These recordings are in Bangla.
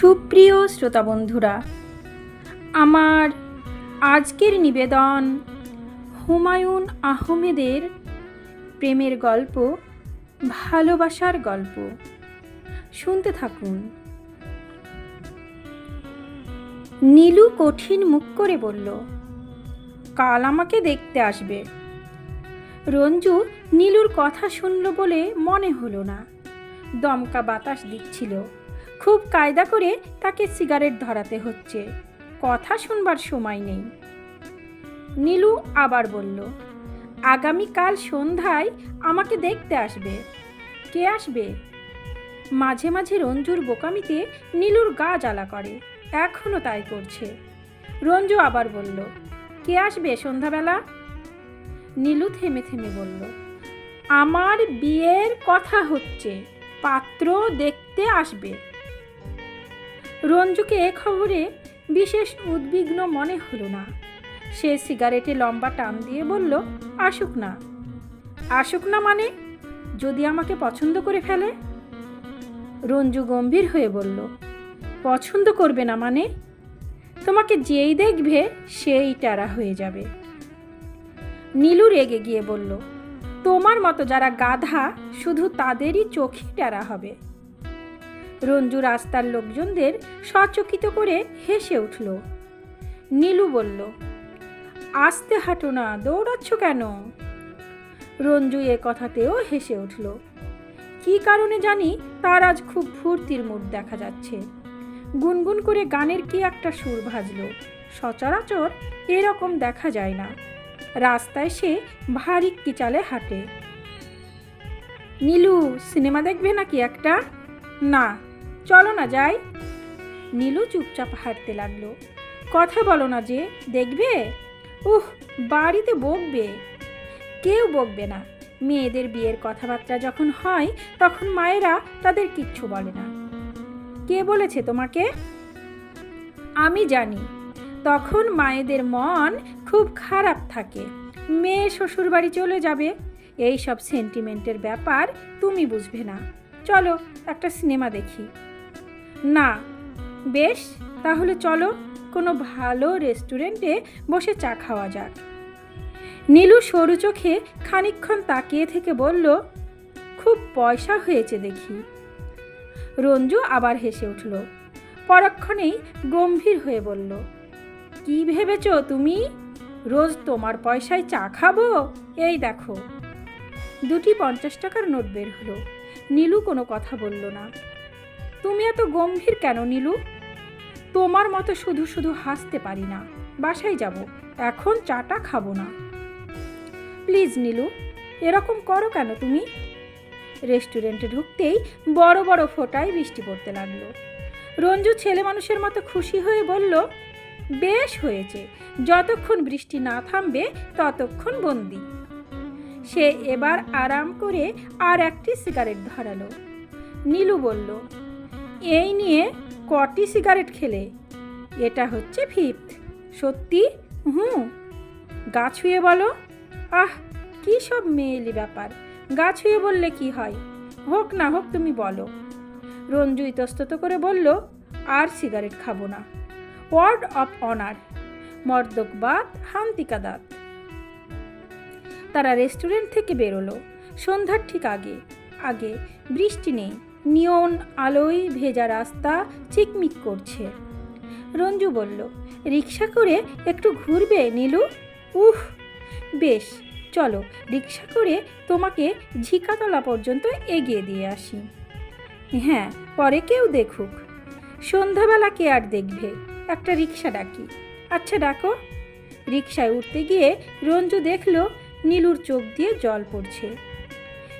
সুপ্রিয় শ্রোতা বন্ধুরা আমার আজকের নিবেদন হুমায়ুন আহমেদের প্রেমের গল্প, ভালোবাসার গল্প। শুনতে থাকুন। নীলু কঠিন মুখ করে বলল, কাল আমাকে দেখতে আসবে। রঞ্জু নীলুর কথা শুনল বলে মনে হলো না। দমকা বাতাস দিচ্ছিল। খুব কায়দা করে তাকে সিগারেট ধরাতে হচ্ছে। কথা শুনবার সময় নেই। নীলু আবার বলল, আগামীকাল সন্ধ্যায় আমাকে দেখতে আসবে। কে আসবে? মাঝে মাঝে রঞ্জুর বোকামিতে নীলুর গা জ্বালা করে। এখনও তাই করছে। রঞ্জু আবার বলল, কে আসবে সন্ধ্যাবেলা? নীলু থেমে থেমে বলল, আমার বিয়ের কথা হচ্ছে। পাত্র দেখতে আসবে। রঞ্জুকে এ খবরে বিশেষ উদ্বিগ্ন মনে হলো না। সে সিগারেটে লম্বা টান দিয়ে বলল, আসুক না। আসুক না মানে? যদি আমাকে পছন্দ করে ফেলে? রঞ্জু গম্ভীর হয়ে বলল, পছন্দ করবে না মানে? তোমাকে যেই দেখবে সেই টারা হয়ে যাবে। নীলু রেগে গিয়ে বলল, তোমার মতো যারা গাধা, শুধু তাদেরই চোখে টেরা হবে। রঞ্জু রাস্তার লোকজনদের সচকিত করে হেসে উঠল। নীলু বলল, আসতে হাঁটো না, দৌড়াচ্ছ কেন? রঞ্জু এ কথাতেও হেসে উঠল, কী কারণে জানি, তার আজ খুব ফুর্তির মুড দেখা যাচ্ছে। গুনগুন করে গানের কি একটা সুর ভাজল, সচরাচর এরকম দেখা যায় না। রাস্তায় সে ভারী কি চালে হাঁটে। নীলু, সিনেমা দেখবে নাকি একটা? না। চলো না যাই। নীলু চুপচাপ হাঁটতে লাগল। কথা বলো না যে, দেখবে? উহ, বাড়িতে বকবে। কেউ বকবে না। মেয়েদের বিয়ের কথাবার্তা যখন হয়, তখন মায়েরা তাদের কিচ্ছু বলে না। কে বলেছে তোমাকে? আমি জানি। তখন মায়েদের মন খুব খারাপ থাকে। মেয়ে শ্বশুর বাড়ি চলে যাবে। এই সব সেন্টিমেন্টের ব্যাপার তুমি বুঝবে না। চলো একটা সিনেমা দেখি। না, বেশ, তাহলে চলো কোনো ভালো রেস্টুরেন্টে বসে চা খাওয়া যাক। নীলু সরু চোখে খানিকক্ষণ তাকিয়ে থেকে বলল, খুব পয়সা হয়েছে দেখি। রঞ্জু আবার হেসে উঠল, পরক্ষণেই গম্ভীর হয়ে বলল, কি ভেবেছ তুমি? রোজ তোমার পয়সায় চা খাব? এই দেখো। দুটি পঞ্চাশ টাকার নোট বের হলো। নীলু কোনো কথা বলল না। তুমি এত গম্ভীর কেন, নীলু? তোমার মতো শুধু শুধু হাসতে পারি না। বাসায় যাব, এখন চাটা খাব না। প্লিজ, নীলু, এরকম করো কেন তুমি? রেস্টুরেন্টে ঢুকতেই বড় বড় ফোটায় বৃষ্টি পড়তে লাগল। রঞ্জু ছেলে মানুষের মতো খুশি হয়ে বলল, বেশ হয়েছে, যতক্ষণ বৃষ্টি না থামবে, ততক্ষণ বন্দি। সে এবার আরাম করে আর একটি সিগারেট ধরালো। নীলু বলল এই নিয়ে কটি সিগারেট খেলে? এটা হচ্ছে ফিফথ। সত্যি? হুম গা ছুঁয়ে বলো। আহ, কী সব মেয়েলি ব্যাপার। গা ছুঁয়ে বললে কি হয়? হোক না হোক, তুমি বলো। রঞ্জু ইতস্তত করে বলল, আর সিগারেট খাব না। ওয়ার্ড অফ অনার মর্দকবাদ হান্তিকাদাত তারা রেস্টুরেন্ট থেকে বেরোলো। সন্ধ্যার ঠিক আগে। আগে বৃষ্টি নেই। নিয়ন আলোয় ভেজা রাস্তা চিকমিক করছে। রঞ্জু বলল, রিক্সা করে একটু ঘুরবে নীলু? উহ বেশ, চলো, রিক্সা করে তোমাকে ঝিকাতলা পর্যন্ত এগিয়ে দিয়ে আসি। হ্যাঁ পরে কেউ দেখুক। সন্ধ্যাবেলা কে আর দেখবে? একটা রিক্সা ডাকি। আচ্ছা ডাকো। রিক্সায় উঠতে গিয়ে রঞ্জু দেখল, নীলুর চোখ দিয়ে জল পড়ছে।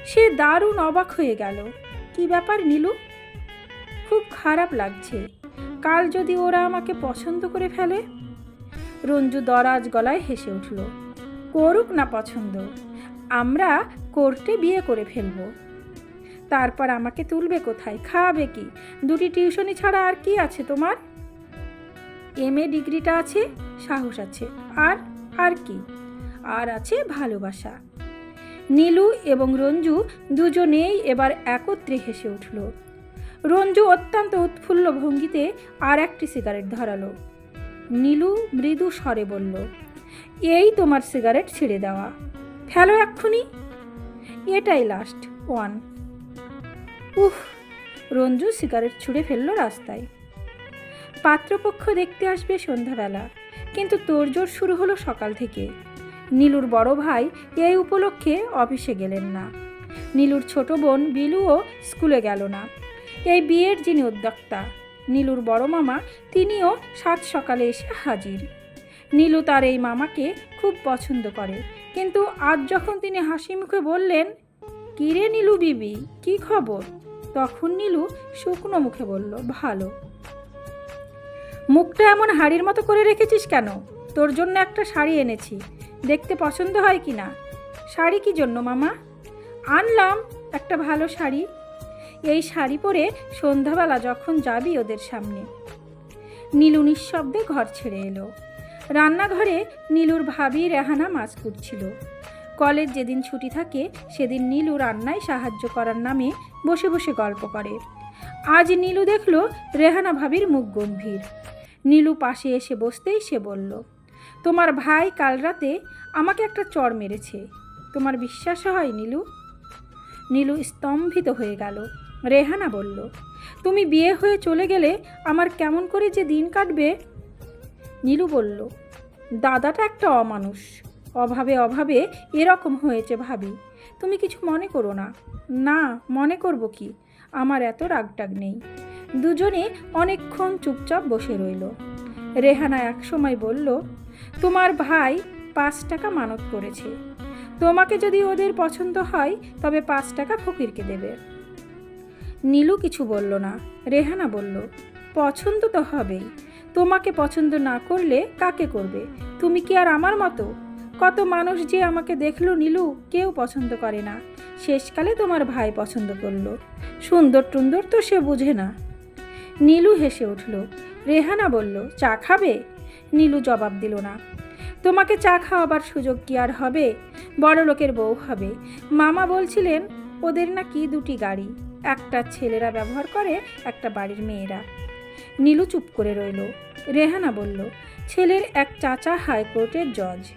সে দারুণ অবাক হয়ে গেল। কি ব্যাপার নীলু? খুব খারাপ লাগছে। কাল যদি ওরা আমাকে পছন্দ করে ফেলে? রঞ্জু দরাজ গলায় হেসে উঠল। করুক না পছন্দ। আমরা কোর্টে বিয়ে করে ফেলব। তারপর আমাকে তুলবে কোথায়? খাওয়াবে কি? দুটি টিউশনি ছাড়া আর কি আছে তোমার? এম এ ডিগ্রিটা আছে, সাহস আছে। আর আর কি? আর আছে ভালোবাসা। নীলু এবং রঞ্জু দুজনেই এবার একত্রে হেসে উঠল। রঞ্জু অত্যন্ত উৎফুল্ল ভঙ্গিতে আর একটি সিগারেট ধরালো। নীলু মৃদু স্বরে বলল, এই তোমার সিগারেট ছেড়ে দেওয়া। ফেলো এক্ষুনি। এটাই last one uh, Ranju cigarette ছুঁড়ে ফেলল রাস্তায়। পাত্রপক্ষ দেখতে আসবে সন্ধ্যাবেলা, কিন্তু তোড়জোড় শুরু হলো সকাল থেকে। নীলুর বড় ভাই এই উপলক্ষে অফিসে গেলেন না। নীলুর ছোট বোন বিলুও স্কুলে গেল না। এই বিয়ের যিনি উদ্যোক্তা, নীলুর বড় মামা তিনিও সাত সকালে এসে হাজির। নীলু তার এই মামাকে খুব পছন্দ করে, কিন্তু আজ যখন তিনি হাসি মুখে বললেন কিরে নীলু বিবি, কি খবর? তখন নীলু শুকনো মুখে বলল, ভালো। মুখটা এমন হাড়ির মতো করে রেখেছিস কেন? তোর জন্য একটা শাড়ি এনেছি। দেখতে পছন্দ হয় কি না? শাড়ি কি জন্য, মামা? আনলাম একটা ভালো শাড়ি। এই শাড়ি পরে সন্ধ্যাবেলা যখন যাবি ওদের সামনে। নীলু নিঃশব্দে ঘর ছেড়ে এলো। রান্নাঘরে নীলুর ভাবি রেহানা মাছ কুটছিল কলেজ যেদিন ছুটি থাকে, সেদিন নীলু রান্নায় সাহায্য করার নামে বসে বসে গল্প করে। আজ নীলু দেখল রেহানা ভাবির মুখ গম্ভীর। নীলু পাশে এসে বসতেই সে বলল তোমার ভাই কাল রাতে আমাকে একটা চড় মেরেছে। তোমার বিশ্বাস হয়, নীলু? নীলু স্তম্ভিত হয়ে গেল। রেহানা বলল, তুমি বিয়ে হয়ে চলে গেলে আমার কেমন করে যে দিন কাটবে? নীলু বলল, দাদাটা একটা অমানুষ। অভাবে অভাবে এরকম হয়েছে ভাবি। তুমি কিছু মনে করো না। না, মনে করব কি? আমার এত রাগটাগ নেই। দুজনে অনেকক্ষণ চুপচাপ বসে রইল। রেহানা একসময় বলল তোমার ভাই পাঁচ টাকা মানত করেছে। তোমাকে যদি ওদের পছন্দ হয়, তবে পাঁচ টাকা ফকিরকে দেবে। নীলু কিছু বলল না। রেহানা বলল, পছন্দ তো হবেই। তোমাকে পছন্দ না করলে কাকে করবে? তুমি কি আর আমার মতো? কত মানুষ যে আমাকে দেখল নীলু, কেউ পছন্দ করে না। শেষকালে তোমার ভাই পছন্দ করল। সুন্দর টুন্দর তো সে বুঝে না। নীলু হেসে উঠল। রেহানা বলল, চা খাবে? নীলু জবাব দিল না। তোমাকে চা খাওয়াবার সুযোগ কি আর হবে? বড় লোকের বউ হবে। মামা বলছিলেন, ওদের নাকি দুটি গাড়ি, একটা ছেলেরা ব্যবহার করে, একটা বাড়ির মেয়েরা। নীলু চুপ করে রইল। রেহানা বলল, ছেলের এক চাচা হাইকোর্টের জজ।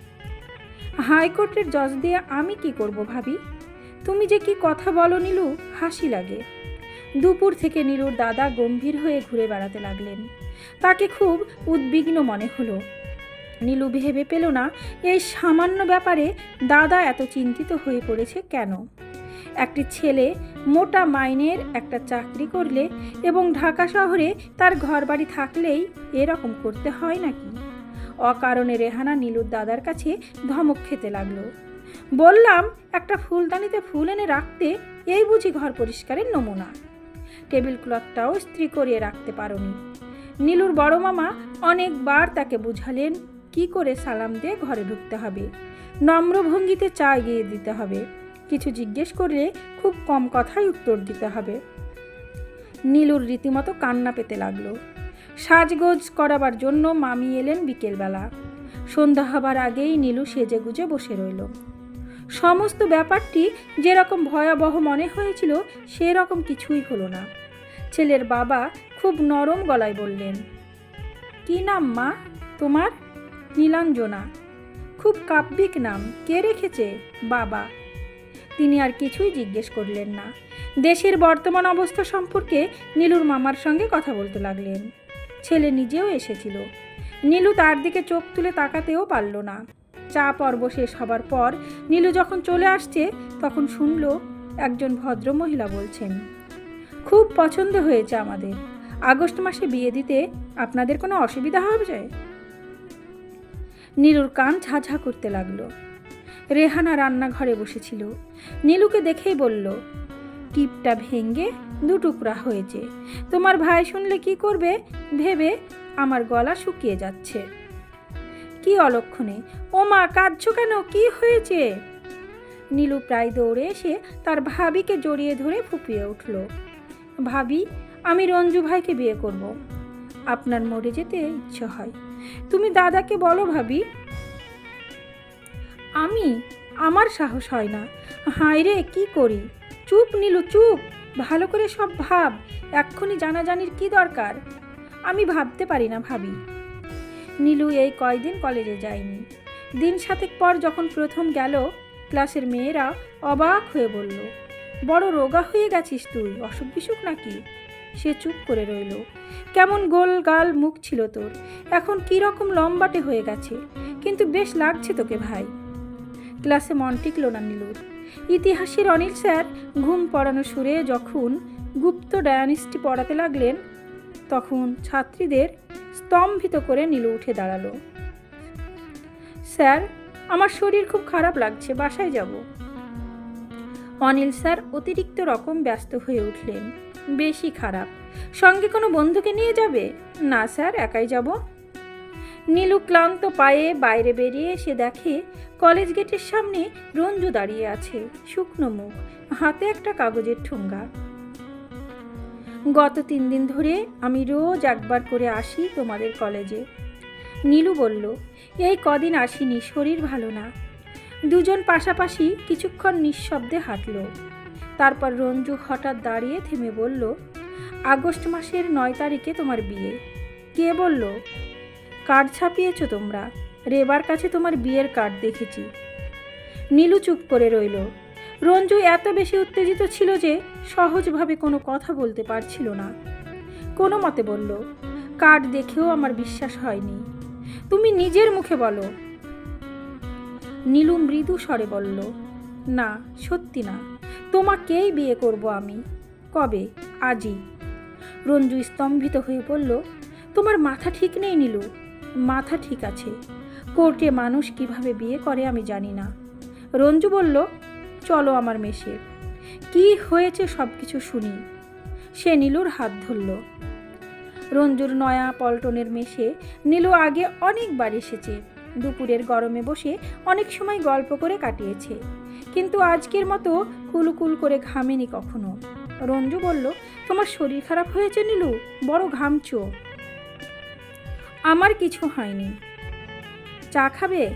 হাইকোর্টের জজ দিয়ে আমি কি করব ভাবি? তুমি যে কি কথা বলো নীলু, হাসি লাগে। দুপুর থেকে নীলুর দাদা গম্ভীর হয়ে ঘুরে বেড়াতে লাগলেন। তাকে খুব উদ্বিগ্ন মনে হলো। নীলু ভেবে পেল না, এই সামান্য ব্যাপারে দাদা এত চিন্তিত হয়ে পড়েছে কেন? একটি ছেলে মোটা মাইনের একটা চাকরি করলে এবং ঢাকা শহরে তার ঘরবাড়ি থাকলেই এরকম করতে হয় নাকি? অকারণে রেহানা নীলুর দাদার কাছে ধমক খেতে লাগল। বললাম, একটা ফুলদানিতে ফুল এনে রাখতে এই বুঝি ঘর পরিষ্কারের নমুনা। টেবিল ক্লথটাও স্ত্রী করিয়ে রাখতে পারোনি। নীলুর বড় মামা অনেকবার তাকে বুঝালেন, কি করে সালাম দিয়ে ঘরে ঢুকতে হবে? নম্র ভঙ্গিতে চা এগিয়ে দিতে হবে। কিছু জিজ্ঞেস করলে খুব কম কথাই উত্তর দিতে হবে। নীলুর রীতিমতো কান্না পেতে লাগল। সাজগোজ করাবার জন্য মামি এলেন বিকেলবেলা। সন্ধ্যা হবার আগেই নীলু সেজে গুজে বসে রইল। সমস্ত ব্যাপারটি যেরকম ভয়াবহ মনে হয়েছিল, সেরকম কিছুই হলো না। ছেলের বাবা খুব নরম গলায় বললেন, কি নাম মা তোমার? নীলাঞ্জনা। খুব কাব্যিক নাম। কে রেখেছে? বাবা। তিনি আর কিছুই জিজ্ঞেস করলেন না। দেশের বর্তমান অবস্থা সম্পর্কে নীলুর মামার সঙ্গে কথা বলতে লাগলেন। ছেলে নিজেও এসেছিল। নীলু তার দিকে চোখ তুলে তাকাতেও পারল না। চা পর্ব শেষ হবার পর নীলু যখন চলে আসছে, তখন শুনল একজন ভদ্রমহিলা বলছেন খুব পছন্দ হয়েছে আমাদের। আগস্ট মাসে বিয়ে দিতে আপনাদের কোনো অসুবিধা হবে? নীলুর কান ঝাঝা করতে লাগল। রেহানা রান্নাঘরে বসেছিল। নীলুকে দেখেই বলল, টিপটা ভেঙ্গে দু টুকরা হয়েছে। তোমার ভাই শুনলে কি করবে? ভেবে আমার গলা শুকিয়ে যাচ্ছে। কি অলক্ষণে? ও মা, কাঁদছ কেন? কি হয়েছে? নীলু প্রায় দৌড়ে এসে তার ভাবিকে জড়িয়ে ধরে ফুপিয়ে উঠল। ভাবি, আমি রঞ্জু ভাইকে বিয়ে করব। আপনার মরে যেতে ইচ্ছে হয়। তুমি দাদাকে বলো ভাবি। আমি? আমার সাহস হয় না। হায় রে, কি করি? চুপ নীলু, চুপ। ভালো করে সব ভাব। এক্ষুনি জানাজানির কি দরকার? আমি ভাবতে পারি না ভাবি। নীলু এই কয়দিন কলেজে যায়নি। দিন সাতেক পর যখন প্রথম গেল, ক্লাসের মেয়েরা অবাক হয়ে বলল বড় রোগা হয়ে গেছিস তুই, অসুখ বিসুখ নাকি? সে চুপ করে রইল। কেমন গোল গাল মুখ ছিল তোর, এখন কী রকম লম্বাটে হয়ে গেছে, কিন্তু বেশ লাগছে তোকে ভাই। ক্লাসে মন টিকল না নীলুর। ইতিহাসের অনিল স্যার ঘুম পড়ানো সুরে যখন গুপ্ত ডায়ানিস্টি পড়াতে লাগলেন, তখন ছাত্রীদের স্তম্ভিত করে নীলু উঠে দাঁড়াল। স্যার, আমার শরীর খুব খারাপ লাগছে, বাসায় যাব। অনিল স্যার অতিরিক্ত রকম ব্যস্ত হয়ে উঠলেন। বেশি খারাপ। সঙ্গে কোনো বন্ধুকে নিয়ে যাবে? না, স্যার, একাই যাব। নীলু ক্লান্ত পায়ে বাইরে বেরিয়ে এসে দেখে কলেজ গেটের সামনে রঞ্জু দাঁড়িয়ে আছে, শুকনো মুখ, হাতে একটা কাগজের ঠোঙ্গা। গত তিন দিন ধরে আমি রোজ একবার করে আসি তোমাদের কলেজে। নীলু বলল, এই কদিন আসিনি, শরীর ভালো না। দুজন পাশাপাশি কিছুক্ষণ নিঃশব্দে হাঁটল। তারপর রঞ্জু হঠাৎ দাঁড়িয়ে থেমে বলল, আগস্ট মাসের নয় তারিখে তোমার বিয়ে। কে বলল, কার্ড ছাপিয়েছ তোমরা। রেবার কাছে তোমার বিয়ের কার্ড দেখেছি। নীলু চুপ করে রইল। রঞ্জু এত বেশি উত্তেজিত ছিল যে সহজভাবে কোনো কথা বলতে পারছিল না। কোনো মতে বলল, কার্ড দেখেও আমার বিশ্বাস হয়নি। তুমি নিজের মুখে বলো নীলু মৃদু স্বরে বলল, না, সত্যি না। তোমাকেই বিয়ে করব আমি। কবে? আজই। রঞ্জু স্তম্ভিত হয়ে বলল, তোমার মাথা ঠিক নেই নীলু। মাথা ঠিক আছে। কোর্টে মানুষ কীভাবে বিয়ে করে আমি জানি না। রঞ্জু বলল, চলো আমার মেশে কি হয়েছে সব কিছু শুনি। সে নীলুর হাত ধরল। রঞ্জুর নয়া পল্টনের মেশে নীলু আগে অনেকবার এসেছে। দুপুরের গরমে বসে অনেক সময় গল্প করে কাটিয়েছে। কিন্তু আজকের মতো কুলকুল করে ঘামেনি কখনো। রঞ্জু বলল, তোমার শরীর খারাপ হয়েছে নীলু? বড় ঘামছো। আমার কিছু হয়নি। চা খাবে?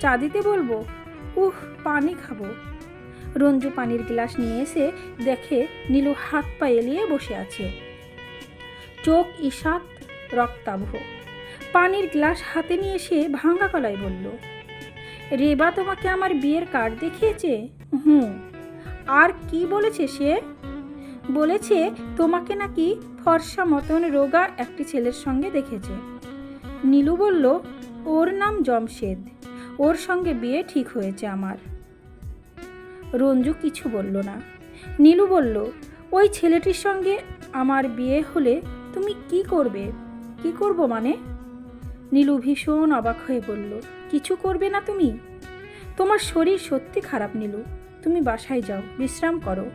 চা দিতে বলব? উহ, পানি খাব। রঞ্জু পানির গ্লাস নিয়ে এসে দেখে নীলু হাত পা এলিয়ে বসে আছে। চোখ ঈষাত রক্তাভ পানির গ্লাস হাতে নিয়ে এসে ভাঙা গলায় বলল, রেবা তোমাকে আমার বিয়ের কার্ড দেখিয়েছে? হুম। আর কি বলেছে সে? বলেছে তোমাকে নাকি ফর্সা মতন রোগা একটি ছেলের সঙ্গে দেখেছে। নীলু বলল, ওর নাম জমশেদ। ওর সঙ্গে বিয়ে ঠিক হয়েছে আমার। রঞ্জু কিছু বলল না। নীলু বলল, ওই ছেলেটির সঙ্গে আমার বিয়ে হলে তুমি কি করবে? কি করব মানে? নীলু ভীষণ অবাক হয়ে বলল, কিছু করবে না তুমি? তোমার শরীর সত্যি খারাপ, নীলু। তুমি বাসায় যাও, বিশ্রাম করো।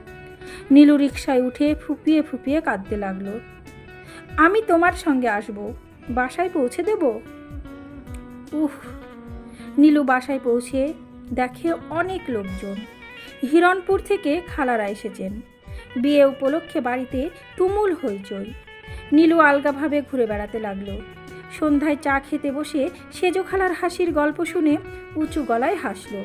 নীলু রিক্সায় উঠে ফুপিয়ে ফুপিয়ে কাঁদতে লাগল। আমি তোমার সঙ্গে আসব। বাসায় পৌঁছে দেব? উহ নীলু বাসায় পৌঁছে দেখে অনেক লোকজন। হিরণপুর থেকে খালারা এসেছেন। বিয়ে উপলক্ষে বাড়িতে তুমুল হইচই। নীলু আলগাভাবে ঘুরে বেড়াতে লাগল। সন্ধ্যায় চা খেতে বসে সেজো খালার হাসির গল্প শুনে উঁচু গলায় হাসল।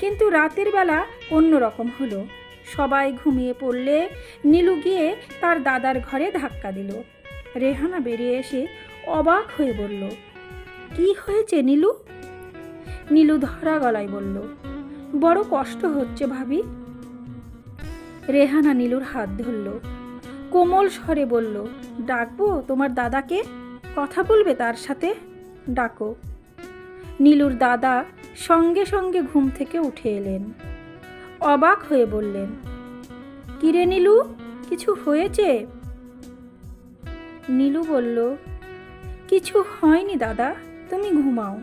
কিন্তু রাতের বেলা অন্য রকম হলো। সবাই ঘুমিয়ে পড়লে নীলু গিয়ে তার দাদার ঘরে ধাক্কা দিল। রেহানা বেরিয়ে এসে অবাক হয়ে বলল, কি হয়েছে নীলু? নীলু ধরা গলায় বলল, বড় কষ্ট হচ্ছে ভাবি। রেহানা নীলুর হাত ধরল। কোমল স্বরে বলল, ডাকবো তোমার দাদাকে? কথা বলবে তার সাথে? ডাকো। নীলুর দাদা সঙ্গে সঙ্গে ঘুম থেকে উঠে এলেন। অবাক হয়ে বললেন, কিরে নীলু, কিছু হয়েছে? নীলু বলল, কিছু হয়নি দাদা, তুমি ঘুমাও।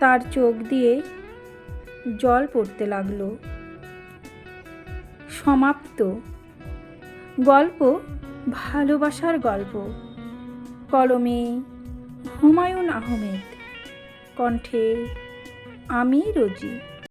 তার চোখ দিয়ে জল পড়তে লাগল। সমাপ্ত। গল্প, ভালোবাসার গল্প। কলমে হুমায়ুন আহমেদ। কণ্ঠে আমি রোজি।